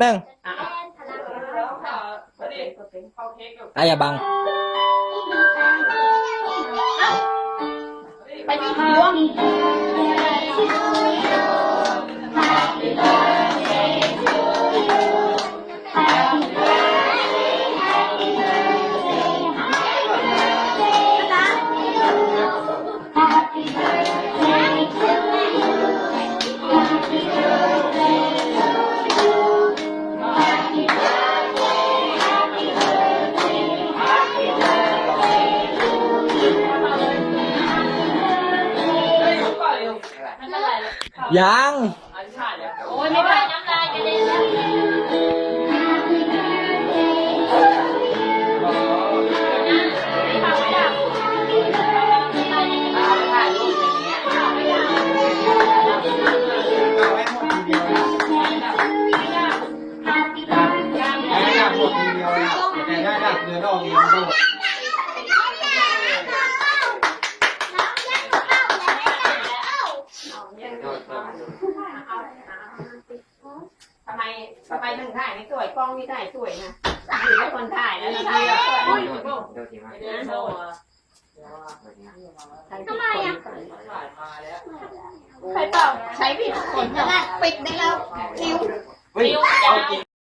หนึ่งอะพอดีเข้าเค้กอยู่อะอย่าบัง ไปที่พวง ไม่เป็นไรหรอกยังอันขาดแล้วโอ้ยไม่เป็นไรน้ำลายกระเด็นแล้วไม่ทำไม่ได้เอาไปถ่ายรูปอย่างเงี้ยเอาให้หมดทีเดียวนะให้ดับหมดทีเดียวนะแต่ได้ดับเดือนออกเองด้วย ทำไมทำไมถึงถ่ายไม่สวยกล้องนี่ถ่ายสวยนะอยู่ให้คนถ่ายแล้วนะถ่ายสวยดูทีมาเดี๋ยวโชว์อะทำไมอะถ่ายมาแล้วใครเปล่าใช้ผิดคนนะปิดได้แล้วนิ้วเฮ้ยเอากิน